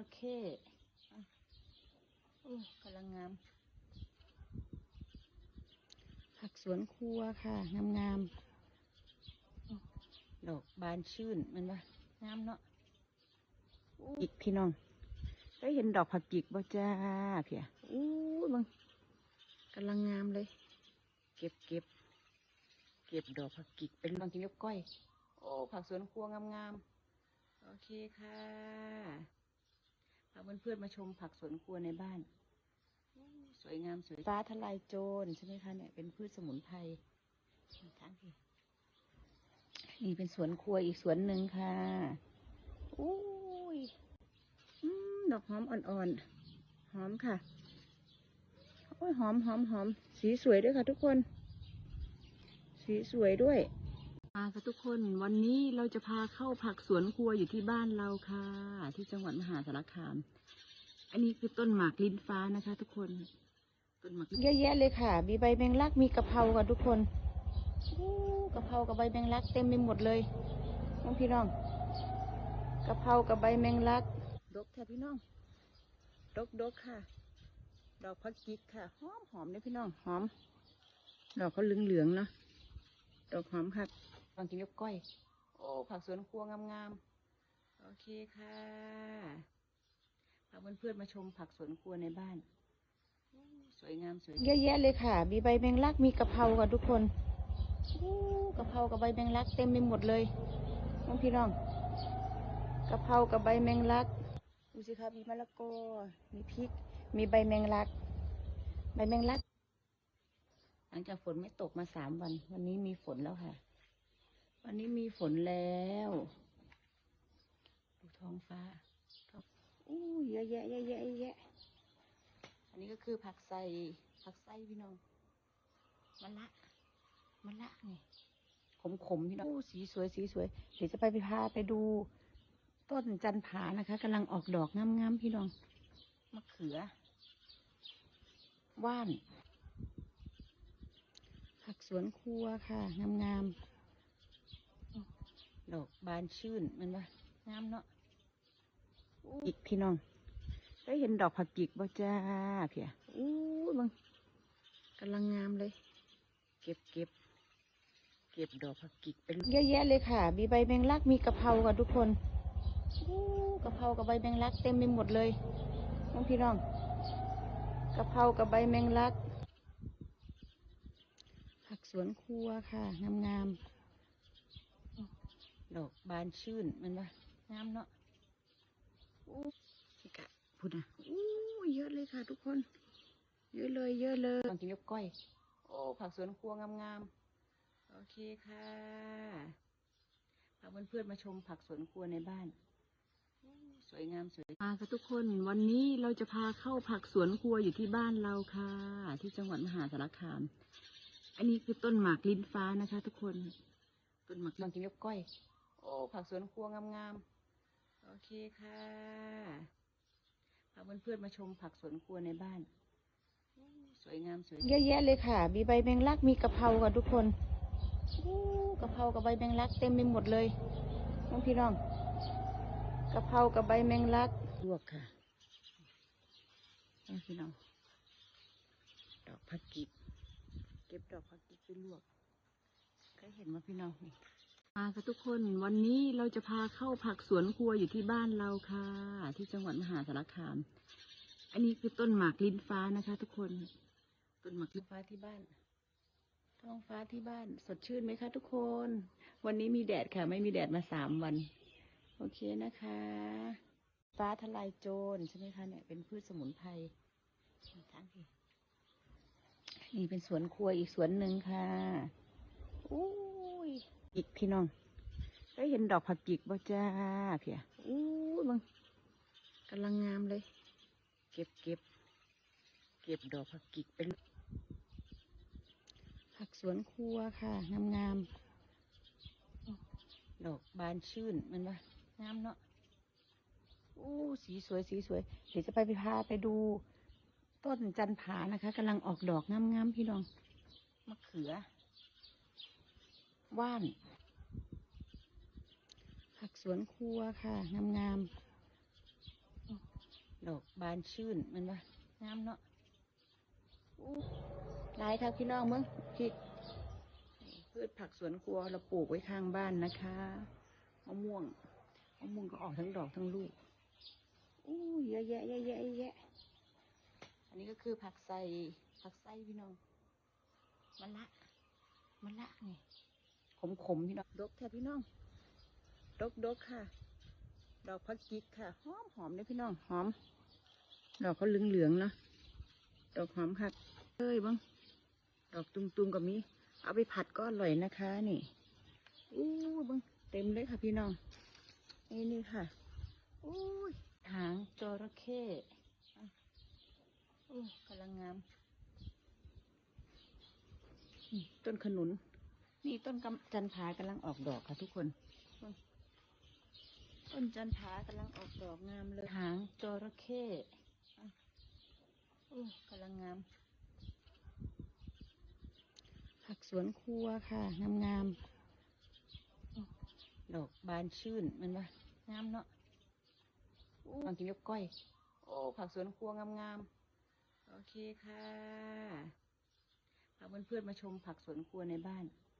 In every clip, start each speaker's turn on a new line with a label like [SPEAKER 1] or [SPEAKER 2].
[SPEAKER 1] ระเข้อะอู้กำลังงาม ผักสวนครัวค่ะ งามงามๆดอกบานชื่นแมันว่งามเนาะอู้อีกพี่น้อง ได้เห็นดอกผักกิกบ่จ้าเพียอู้มึงกำลังงามเลย เก็บเก็บเก็บดอกผักกิกเป็นบางกินกับก้อย โอ้ ผักสวนครัวงามๆ โอเคค่ะ พาเพื่อนๆมาชมผักสวนครัวในบ้าน สวยงามสวยฟ้าทลายโจรใช่ไหมคะเนี่ยเป็นพืชสมุนไพรทั้งที่นี่เป็นสวนครัวอีกสวนหนึ่งค่ะอุ้ยดอกหอมอ่อนๆ หอมค่ะ โอ้ยหอมหอมหอม สีสวยด้วยค่ะทุกคน สีสวยด้วย มาค่ะทุกคนวันนี้เราจะพาเข้าผักสวนครัวอยู่ที่บ้านเราค่ะ ที่จังหวัดมหาสารคาม อันนี้คือต้นหมากลิ้นฟ้านะคะ ทุกคน ต้นหมากเยอะแยะเลยค่ะ มีใบแมงลักมีกะเพราค่ะทุกคนอู้กะเพรากับใบแมงลักเต็มไปหมดเลยน้องพี่น้องกะเพรากับใบแมงลัก ดกแท้พี่น้อง ดกดกค่ะ ดอกพักจิกค่ะหอมหอมเลยพี่น้องหอม ดอกเขาเหลืองๆเนาะดอกหอมค่ะ บางกินกับก้อย โอ้ ผักสวนครัวงามๆ โอเคค่ะพาเพื่อนๆมาชมผักสวนครัวในบ้านอู้สวยงามสวยเยอะแยะเลยค่ะ มีใบแมงลัก มีกะเพราค่ะทุกคนอู้กะเพรากับใบแมงลักเต็มไปหมดเลยน้องพี่น้องกะเพรากับใบแมงลัก ดูสิคะมีมะละกอ มีพริก มีใบแมงลัก ใบแมงลัก หลังจากฝนไม่ตกมาสามวัน วันนี้มีฝนแล้วค่ะ วันนี้มีฝนแล้ว ดูท้องฟ้าอู้เยอะแยะเยอะแยะเยอะแยะ อันนี้ก็คือผักไส่ผักไส้พี่น้องมะละมะละนี่ขมขมพี่น้องอู้สีสวยสีสวย เดี๋ยวจะไปไปพาไปดูต้นจันผานะคะกำลังออกดอกงามๆพี่น้องมะเขือ ว่าน ผักสวนครัวค่ะงามๆ ดอกบานชื่นแมันว่างามเนาะอู้อีกพี่น้องได้เห็นดอกผักกิกบ่จ้าเพียอู้มึงกำลังงามเลย เก็บเก็บเก็บดอกผักกิกเป็นเยอะแยะเลยค่ะ มีใบแมงลักมีกะเพราค่ะทุกคนอู้กะเพรากับใบแมงลักเต็มไปหมดเลยน้องพี่น้องกะเพรากับใบแมงลัก ผักสวนครัวค่ะงามๆ ดอกบานชื่นแมันว่างามเนาะอู้นี่กะพูดนะอู้เยอะเลยค่ะทุกคน เยอะเลย เยอะเลยบางกินกับก้อย โอ้ ผักสวนครัวงามๆ โอเคค่ะพาเพื่อนๆมาชมผักสวนครัวในบ้านอู้สวยงามสวยมาค่ะทุกคน วันนี้เราจะพาเข้าผักสวนครัวอยู่ที่บ้านเราค่ะ ที่จังหวัดมหาสารคาม อันนี้คือต้นหมากลิ้นฟ้านะคะ ทุกคน ต้นหมากลองกินกับก้อย โอ้ ผักสวนครัวงามๆ โอเคค่ะพาเพื่อนๆมาชมผักสวนครัวในบ้านอู้สวยงามสวยเยอะแยะเลยค่ะ มีใบแมงลัก มีกะเพราค่ะทุกคนอู้กะเพรากับใบแมงลักเต็มไปหมดเลยน้องพี่น้องกะเพรากับใบแมงลักลวกค่ะนี่พี่น้องดอกผักกิบเก็บดอกผักกิบไปลวกเคยเห็นว่าพี่น้องนี่มา ค่ะทุกคนวันนี้เราจะพาเข้าผักสวนครัวอยู่ที่บ้านเราค่ะ ที่จังหวัดมหาสารคาม อันนี้คือต้นหมากลิ้นฟ้านะคะ ทุกคน ต้นหมากลิ้นฟ้าที่บ้านท้องฟ้าที่บ้านสดชื่นไหมคะ ทุกคน วันนี้มีแดดค่ะ ไม่มีแดดมาสามวัน โอเคนะคะ ฟ้าทลายโจรใช่ไหมคะเนี่ยเป็นพืชสมุนไพรทั้งทีนี่เป็นสวนครัวอีกสวนหนึ่งค่ะอุ้ อีกพี่น้องได้เห็นดอกผักกิกบ่จ้าเพียอู้มึงกำลังงามเลย เก็บเก็บเก็บดอกผักกิกเป็นผักสวนครัวค่ะ งามๆดอกบานชื่นมันว่างามเนาะอู้สีสวยสีสวย เดี๋ยวจะไปไปพาไปดู ต้นจันผานะคะกำลังออกดอกงามๆพี่น้องมะเขือ ว่าน ผักสวนครัวค่ะ งามดอกบานชื่นมันว่งามเนาะหลายครับพี่น้องมึงพริกพืชผักสวนครัวเราปลูกไว้ข้างบ้านนะคะมะม่วงมะม่วงก็ออกทั้งดอกทั้งลูกอู้เยอะแยะเยอะแยะเยอะแยะอันนี้ก็คือผักใส่ผักไส้พี่น้องมะละมะละนี่ ขมขมๆพี่น้องดกแท้พี่น้องดกดกค่ะ ดอกพักจิกค่ะ หอมหอมเลยพี่น้องหอม ดอกเขาเหลืองเหลืองเนาะดอกหอมค่ะเอ้ยบ้างดอกตุงๆกับมีเอาไปผัดก็อร่อยนะคะ นี่อู้บ้างเต็มเลยค่ะพี่น้องนี่นี่ค่ะอู้หางจระเข้อู้กำลังงามต้นขนุน นี่ต้นกำจันผากำลังออกดอกค่ะทุกคนเบิ่งต้นจันผากำลังออกดอกงามเลยหางจระเข้อะอู้กำลังงาม ผักสวนครัวค่ะงามงามๆดอกบานชื่นแมันว่างามเนาะอู้ลองกินยกก้อย โอ้ ผักสวนครัวงามงามๆโอเคค่ะพาเพื่อนๆมาชมผักสวนครัวในบ้านอู้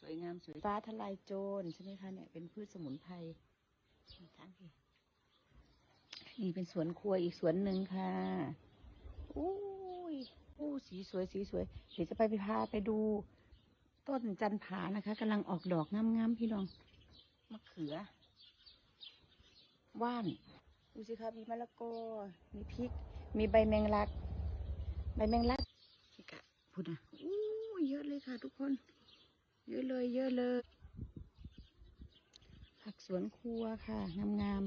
[SPEAKER 1] สวยงามสวยฟ้าทลายโจรใช่ไหมคะเนี่ยเป็นพืชสมุนไพรทั้งที่นี่เป็นสวนครัวอีกสวนหนึ่งค่ะอู้ยโอ้สีสวยสีสวยเดี๋ยวจะไปไปพาไปดู ต้นจันผานะคะกำลังออกดอกงามๆพี่น้องมะเขือ ว่านดูสิคะมีมะละกอมีพริก มีใบแมงลัก ใบแมงลักพูดนะอู้เยอะเลยค่ะทุกคน เยอะเลย เยอะเลย ผักสวนครัวค่ะ งาม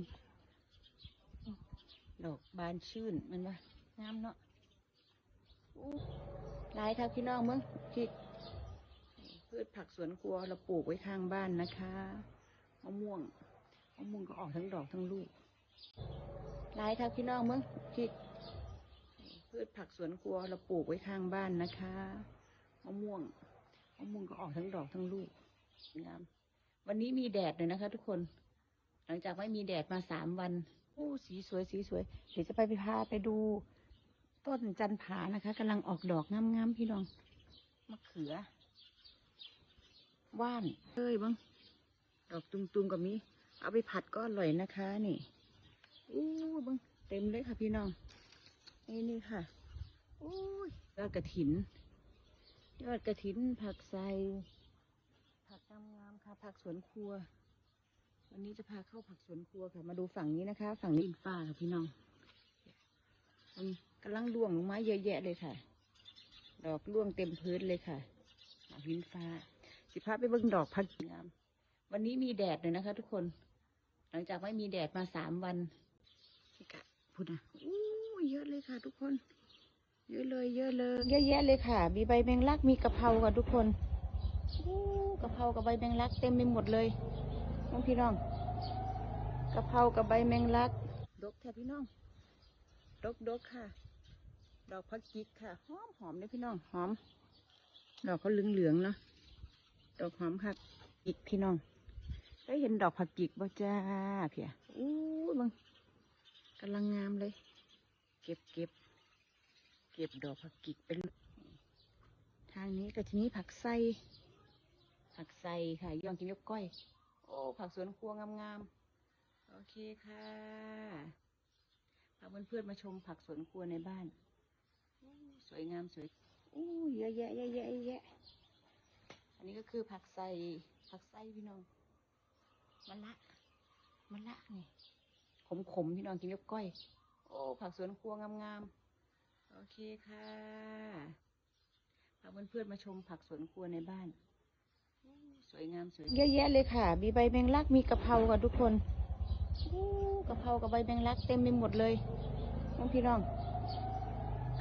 [SPEAKER 1] ๆดอกบานชื่นมันว่างามเนาะหลายครับพี่น้องมึงพริกพืชผักสวนครัวเราปลูกไว้ข้างบ้านนะคะมะม่วงมะม่วงก็ออกทั้งดอกทั้งลูกหลายครับพี่น้องมึงพริกพืชผักสวนครัวเราปลูกไว้ข้างบ้านนะคะมะม่วง มะม่วงก็ออกทั้งดอกทั้งลูกงามวันนี้มีแดดเลยนะคะ ทุกคน หลังจากไม่มีแดดมาสามวันโอ้สีสวยสีสวย เดี๋ยวจะไปไปพาไปดูต้นจันผานะคะกำลังออกดอกงามๆพี่น้องมะเขือ ว่านเอ้ยบ้างดอกตุงๆกับมีเอาไปผัดก็อร่อยนะคะ นี่อู้บ้างเต็มเลยค่ะพี่น้องนี่นี่ค่ะอู้ยยอดกระถิน ยอดกระถินผักใส่ผักงามๆค่ะ ผักสวนครัว วันนี้จะพาเข้าผักสวนครัวค่ะ มาดูฝั่งนี้นะคะ ฝั่งนี้ฟ้าค่ะพี่น้องกำลังร่วงลงมาเยอะแยะเลยค่ะ ดอกร่วงเต็มพื้นเลยค่ะหินฟ้า สิพาไปเบิ่งดอกพักงาม วันนี้มีแดดเลยนะคะ ทุกคน หลังจากไม่มีแดดมาสามวันนี่กะพูดนะอู้เยอะเลยค่ะ ทุกคน เยอะเลยเยอะเลยเยอะแยะเลยค่ะ มีใบแมงลักมีกะเพราค่ะทุกคนอู้กะเพรากับใบแมงลักเต็มไปหมดเลยน้องพี่น้องกะเพรากับใบแมงลักดกแท้พี่น้องดกดกค่ะ ดอกพักจิกค่ะหอมหอมเลยพี่น้องหอม ดอกเขาเหลืองเหลืองเนาะดอกหอมค่ะจิกพี่น้องได้เห็นดอกผักจิกบ่จ้าเพียอู้มึงกำลังงามเลย เก็บเก็บ เก็บดอกผักจิกเป็นทางนี้ก็ทีนี้ผักไส้ผักไส้ค่ะยองกินยกก้อย โอ้ ผักสวนครัวงามๆ โอเคค่ะพาเพื่อนๆมาชมผักสวนครัวในบ้าน สวยงามสวยอู้เยอะแยะเยอะแยะเยอะแยะ อันนี้ก็คือผักใส่ผักไส้พี่น้องมะละมะละนี่ขมขมๆพี่น้องกินยกก้อย โอ้ ผักสวนครัวงามๆ โอเคค่ะพาเพื่อนๆมาชมผักสวนครัวในบ้านอู้สวยงามสวยเยอะแยะเลยค่ะ มีใบแมงลัก มีกะเพราค่ะทุกคนอู้กะเพรากับใบแมงลักเต็มไปหมดเลยน้องพี่น้อง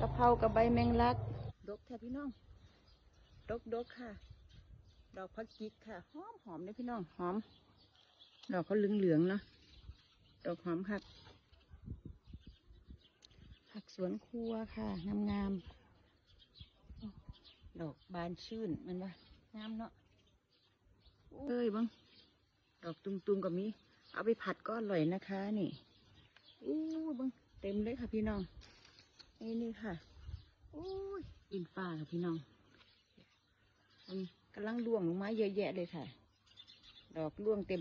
[SPEAKER 1] กะเพรากับใบแมงลัก ดกแท้พี่น้อง ดกดกค่ะ ดอกพักจิกค่ะ หอมหอมเลยพี่น้อง หอม ดอกเขาเหลืองเหลืองๆเนาะ ดอกหอมค่ะ ผักสวนครัวค่ะ งามงามๆดอกบานชื่นแมันว่างามเนาะเอ้ยบ้างดอกตุงๆกับมี เอาไปผัดก็อร่อยนะคะ นี่อู้เบิ้งเต็มเลยค่ะพี่น้องนี่นี่ค่ะโอ้ยอินฟ้าค่ะพี่น้องมันกำลังร่วงลงมาเยอะแยะเลยค่ะ ดอกร่วงเต็ม